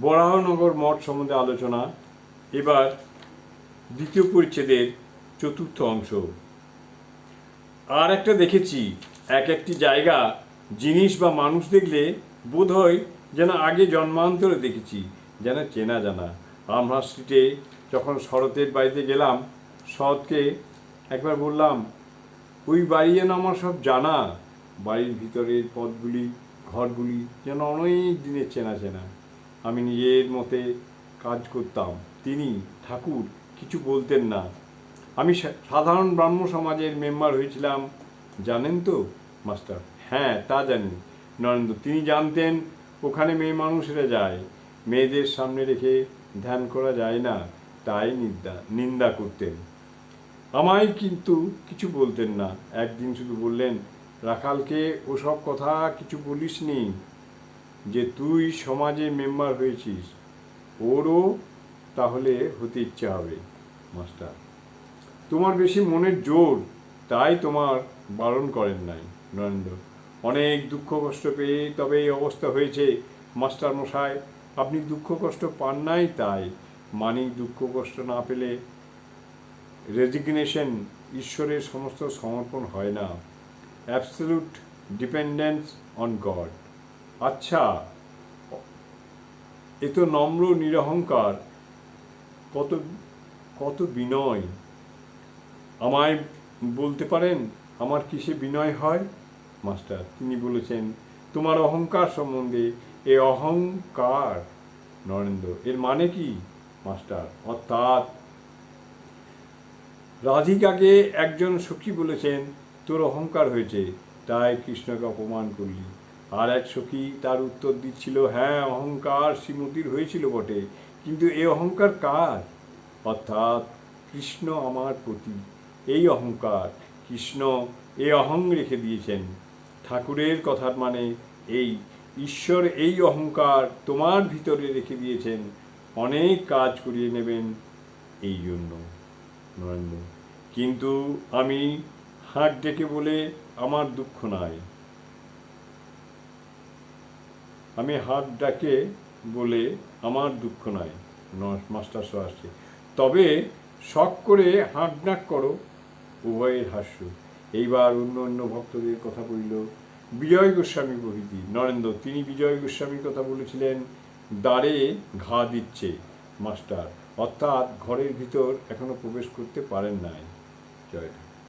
বরাহনগর মঠ সম্বন্ধে আলোচনা, এবার দ্বিতীয় পরিচ্ছেদের চতুর্থ অংশ। আর একটা দেখেছি, এক একটি জায়গা জিনিস বা মানুষ দেখলে বোধ হয় যেন আগে জন্মান্তরে দেখেছি, যেন চেনা জানা। আমরা স্ট্রিটে যখন শরতের বাড়িতে গেলাম, শরৎকে একবার বললাম, ওই বাড়ি যেন আমার সব জানা। বাড়ির ভিতরের পথগুলি ঘরগুলি যেন অনেক দিনের চেনা চেনা। আমি নিজের মতে কাজ করতাম। তিনি ঠাকুর, কিছু বলতেন না। আমি সাধারণ ব্রাহ্ম সমাজের মেম্বার হয়েছিলাম। জানেন তো, মাস্টার? হ্যাঁ তা জানি। নরেন্দ্র, তিনি জানতেন ওখানে মেয়ে মানুষেরা যায়। মেয়েদের সামনে রেখে ধ্যান করা যায় না, তাই নিন্দা নিন্দা করতেন। আমায় কিন্তু কিছু বলতেন না। একদিন শুধু বললেন, রাখালকে ওসব কথা কিছু বলিসনি। যে তুই সমাজে মেম্বার হয়েছিস, ওরও তাহলে হতে ইচ্ছে হবে, মাস্টার। তোমার বেশি মনের জোর, তাই তোমার বারণ করেন নাই, নরেন্দ্র। অনেক দুঃখ কষ্ট পেয়ে তবে এই অবস্থা হয়েছে, মাস্টার মশাই। আপনি দুঃখ কষ্ট পান নাই, তাই মানি দুঃখ কষ্ট না পেলে রেজিগনেশন ঈশ্বরের সমস্ত সমর্পণ হয় না। অ্যাবসলিউট ডিপেন্ডেন্স অন গড আচ্ছা এ তো নম্র নিরহংকার, কত কত বিনয়। আমায় বলতে পারেন, আমার কিসে বিনয় হয়? মাস্টার, তিনি বলেছেন, তোমার অহংকার সম্বন্ধে এ অহংকার। নরেন্দ্র, এর মানে কি? মাস্টার, অর্থাৎ, রাধিকাকে একজন সখী বলেছেন, তোর অহংকার হয়েছে, তাই কৃষ্ণকে অপমান করলি। আর এক সখী তার উত্তর দিচ্ছিল হ্যাঁ অহংকার শ্রীমতির হয়েছিল বটে, কিন্তু এই অহংকার কার? অর্থাৎ কৃষ্ণ আমার প্রতি। এই অহংকার কৃষ্ণ এ অহং রেখে দিয়েছেন। ঠাকুরের কথার মানে এই, ঈশ্বর এই অহংকার তোমার ভিতরে রেখে দিয়েছেন। অনেক কাজ করিয়ে নেবেন এই জন্য। নরেন্দ্র, কিন্তু আমি হাঁক ডেকে বলে আমার দুঃখ নাই। আমি হাত ডাকে বলে, আমার দুঃখ নাই। মাস্টার সহ আসছে। তবে শখ করে হাঁক ডাক করো। উভয়ের হাস্য। এইবার অন্য অন্য ভক্তদের কথা বলিল, বিজয় গোস্বামী প্রভৃতি। নরেন্দ্র, তিনি বিজয় গোস্বামীর কথা বলেছিলেন, দ্বারে ঘা দিচ্ছে। মাস্টার, অর্থাৎ ঘরের ভিতর এখনও প্রবেশ করতে পারেন নাই। জয়।